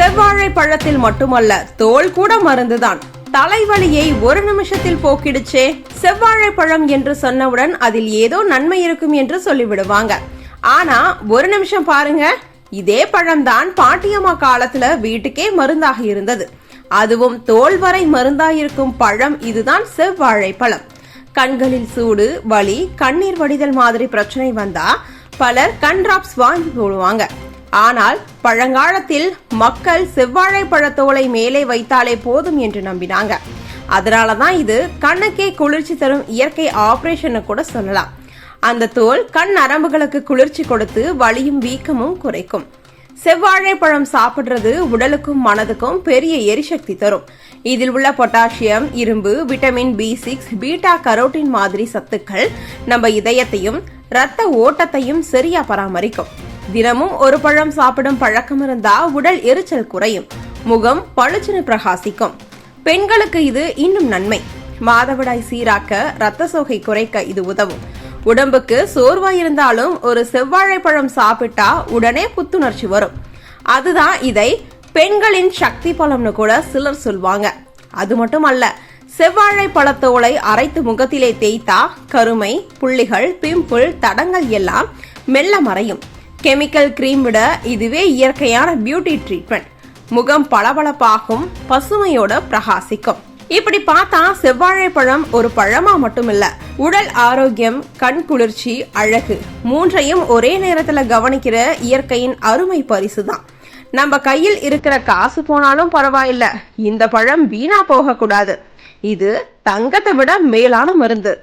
செவ்வாழை பழத்தில் மட்டுமல்ல தோல் கூட மருந்துதான். தலைவலியை ஒரு நிமிஷத்தில் போக்கிடுச்சே செவ்வாழை பழம் என்று சொன்னவுடன் அதில் ஏதோ நன்மை இருக்கும் என்று சொல்லிவிடுவாங்க. ஆனா ஒரு நிமிஷம் பாருங்க இதே பழம்தான் பாட்டியம்மா காலத்துல வீட்டுக்கே மருந்தாக இருந்தது. அதுவும் தோல் வரை மருந்தாயிருக்கும் பழம் இதுதான் செவ்வாழை பழம். கண்களில் சூடு வலி கண்ணீர் வடிதல் மாதிரி பிரச்சனை வந்தா பலர் கண் டிராப்ஸ் வாங்கி போடுவாங்க. ஆனால் பழங்காலத்தில் மக்கள் செவ்வாழை பழத்தோலை மேலே வைத்தாலே போதும் என்று நம்பினாங்க. அதனால தான் இது கண்ணுக்கே குளிர்ச்சி தரும் இயற்கை ஆபரேஷன் கூட சொல்லலாம். அந்த தோல் கண் நரம்புகளுக்கு குளிர்ச்சி கொடுத்து வலியும் வீக்கமும் குறைக்கும். செவ்வாழை பழம் சாப்பிடுறது உடலுக்கும் மனதுக்கும் பெரிய எரிசக்தி தரும். இதில் உள்ள பொட்டாசியம் இரும்பு vitamin B six beta carotene மாதிரி சத்துக்கள் நம்ம இதயத்தையும் இரத்த ஓட்டத்தையும் சரியா பராமரிக்கும். தினமும் ஒரு பழம் சாப்பிடும் பழக்கம் இருந்தா உடல் எரிச்சல் குறையும். முகம் பளிச்சுன்னு பிரகாசிக்கும். பெண்களுக்கு இது இன்னும் நன்மை. மாதவிடாய் சீராக்க ரத்த சோகை குறைக்க இது உதவும். உடம்புக்கு சோர்வா இருந்தாலும் ஒரு செவ்வாழைப்பழம் சாப்பிட்டா உடனே புத்துணர்ச்சி வரும். அதுதான் இதை பெண்களின் சக்தி பழம்னு கூட சிலர் சொல்வாங்க. அது மட்டும் அல்ல செவ்வாழை பழத்தோலை அரைத்து முகத்திலே தேய்த்தா கருமை புள்ளிகள் பிம்புள் தடங்கள் எல்லாம் மெல்ல மறையும். கெமிக்கல் கிரீம் விட இதுவே இயற்கையான பியூட்டி ட்ரீட்மெண்ட். முகம் பளபளப்பாகும் பசுமையோட பிரகாசிக்கும். இப்படி பார்த்தா செவ்வாழை பழம் ஒரு பழமா மட்டுமில்ல. உடல் ஆரோக்கியம் கண் குளிர்ச்சி அழகு மூன்றையும் ஒரே நேரத்துல கவனிக்கிற இயற்கையின் அருமை பரிசு தான் நம்ம கையில் இருக்கிற காசு போனாலும் பரவாயில்ல. இந்த பழம் வீணா போக கூடாது இது தங்கத்தை விட மேலான மருந்து.